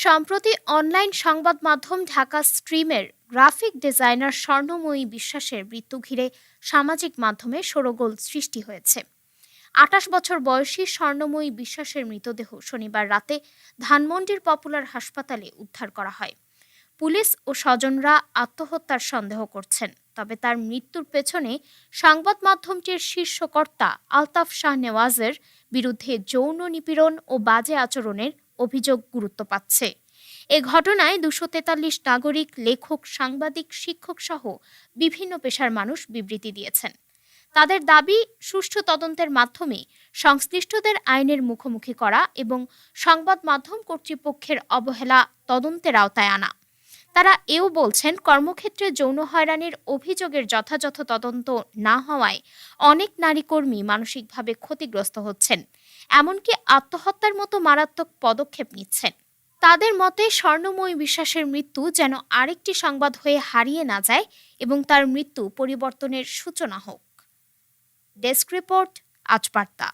সম্প্রতি অনলাইন সংবাদ মাধ্যম ঢাকা স্ট্রিমের গ্রাফিক ডিজাইনার স্বর্ণময়ী বিশ্বাসের মৃত্যু ঘিরে সামাজিক মাধ্যমে শোরগোল সৃষ্টি হয়েছে। আটাশ বছর বয়সী স্বর্ণময়ী বিশ্বাসের মৃতদেহ শনিবার রাতে ধানমন্ডির পপুলার হাসপাতালে উদ্ধার করা হয়। পুলিশ ও স্বজনরা আত্মহত্যার সন্দেহ করছেন, তবে তার মৃত্যুর পেছনে সংবাদ মাধ্যমটির শীর্ষকর্তা আলতাফ শাহ নেওয়াজের বিরুদ্ধে যৌন নিপীড়ন ও বাজে আচরণের অভিযোগ গুরুত্ব পাচ্ছে। এ ঘটনায় দুশো তেতাল্লিশ নাগরিক, লেখক, সাংবাদিক, শিক্ষক সহ বিভিন্ন পেশার মানুষ বিবৃতি দিয়েছেন। তাদের দাবি, সুষ্ঠু তদন্তের মাধ্যমে সংশ্লিষ্টদের আইনের মুখোমুখি করা এবং সংবাদ মাধ্যম কর্তৃপক্ষের অবহেলা তদন্তের আওতায় আনা। তারা এও বলছেন, কর্মক্ষেত্রে যৌন হয়রানির অভিযোগের যথাযথ তদন্ত না হওয়ায় অনেক নারী কর্মী মানসিকভাবে ক্ষতিগ্রস্ত হচ্ছেন, এমনকি আত্মহত্যার মতো মারাত্মক পদক্ষেপ নিচ্ছেন। তাদের মতে, স্বর্ণময়ী বিশ্বাসের মৃত্যু যেন আরেকটি সংবাদ হয়ে হারিয়ে না যায় এবং তার মৃত্যু পরিবর্তনের সূচনা হোক। ডেস্ক রিপোর্ট, আজ বার্তা।